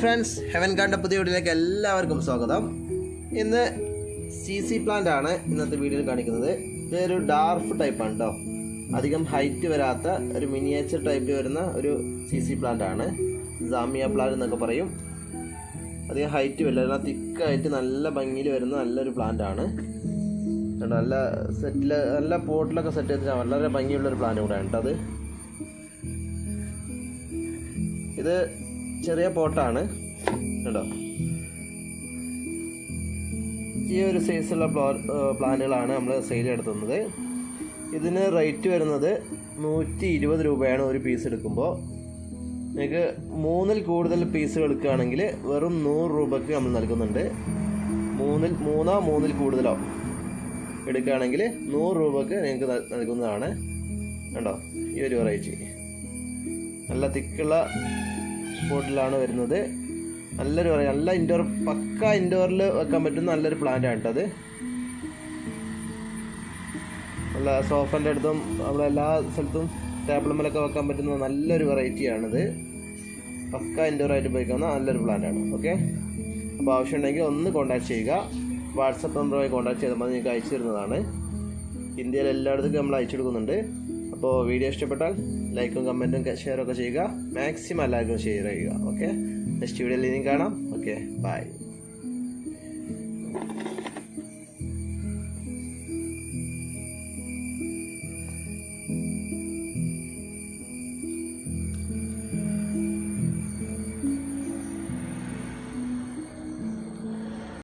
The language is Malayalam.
ഫ്രണ്ട്സ് ഹെവൻ കാണ്ട പുതിയ വീട്ടിലേക്ക് എല്ലാവർക്കും സ്വാഗതം. ഇന്ന് സി സി പ്ലാന്റ് ആണ് ഇന്നത്തെ വീഡിയോയിൽ കാണിക്കുന്നത്. ഇതൊരു ഡാർഫ് ടൈപ്പ് ആണ് കേട്ടോ അധികം ഹൈറ്റ് വരാത്ത ഒരു മിനിയേച്ചർ ടൈപ്പ് വരുന്ന ഒരു സി സി പ്ലാന്റ് ആണ്. ജാമിയ പ്ലാന്റ് എന്നൊക്കെ പറയും. അധികം ഹൈറ്റ് വരില്ല. തിക്കായിട്ട് നല്ല ഭംഗിയിൽ വരുന്ന നല്ലൊരു പ്ലാന്റ് ആണ്. നല്ല സെറ്റിൽ നല്ല പോട്ടിലൊക്കെ സെറ്റ് ചെയ്തിട്ട് വളരെ ഭംഗിയുള്ളൊരു പ്ലാന്റ് കൂടെയാണ് കേട്ടോ അത്. ഇത് ചെറിയ പോട്ടാണ്. കേട്ടോ ഈ ഒരു സൈസുള്ള പ്ലോ പ്ലാന്റുകളാണ് നമ്മൾ സെയിൽ എടുത്തുന്നത്. ഇതിന് റേറ്റ് വരുന്നത് നൂറ്റി ഇരുപത് രൂപയാണ് ഒരു പീസ് എടുക്കുമ്പോൾ നിങ്ങൾക്ക് മൂന്നിൽ കൂടുതൽ പീസുകൾ എടുക്കുകയാണെങ്കിൽ വെറും നൂറ് രൂപയ്ക്ക് നമ്മൾ നൽകുന്നുണ്ട്. മൂന്നിൽ മൂന്നോ മൂന്നിൽ കൂടുതലോ എടുക്കുകയാണെങ്കിൽ നൂറ് രൂപയ്ക്ക് നിങ്ങൾക്ക് നൽകുന്നതാണ്. കണ്ടോ? ഈ ഒരു വെറൈറ്റി നല്ല തിക്കുള്ള പോട്ടിലാണ് വരുന്നത്. നല്ലൊരു നല്ല ഇൻഡോർ പക്ക ഇൻഡോറിൽ വെക്കാൻ പറ്റുന്ന നല്ലൊരു പ്ലാന്റാണ് കേട്ടോ അത്. നല്ല സോഫന്റെ അടുത്തും നമ്മുടെ എല്ലാ സ്ഥലത്തും ടേബിളുമ്മലൊക്കെ വെക്കാൻ പറ്റുന്ന നല്ലൊരു വെറൈറ്റിയാണിത് പക്ക ഇൻഡോർ ആയിട്ട് ഉപയോഗിക്കാവുന്ന നല്ലൊരു പ്ലാന്റാണ് ഓക്കെ അപ്പോൾ ആവശ്യമുണ്ടെങ്കിൽ ഒന്ന് കോൺടാക്ട് ചെയ്യുക. വാട്സപ്പ് നമ്പറുമായി കോൺടാക്ട് ചെയ്താൽ മതി നിങ്ങൾക്ക് അയച്ചു തരുന്നതാണ്. ഇന്ത്യയിൽ എല്ലായിടത്തേക്കും നമ്മൾ അയച്ചു കൊടുക്കുന്നുണ്ട്. അപ്പോൾ വീഡിയോ ഇഷ്ടപ്പെട്ടാൽ ലൈക്കും കമന്റും ഷെയറും ഒക്കെ ചെയ്യുക. മാക്സിമം എല്ലാവർക്കും ഷെയർ ചെയ്യുക. ഓക്കെ നെക്സ്റ്റ് വീഡിയോയിൽ ഇനിയും കാണാം. Okay bye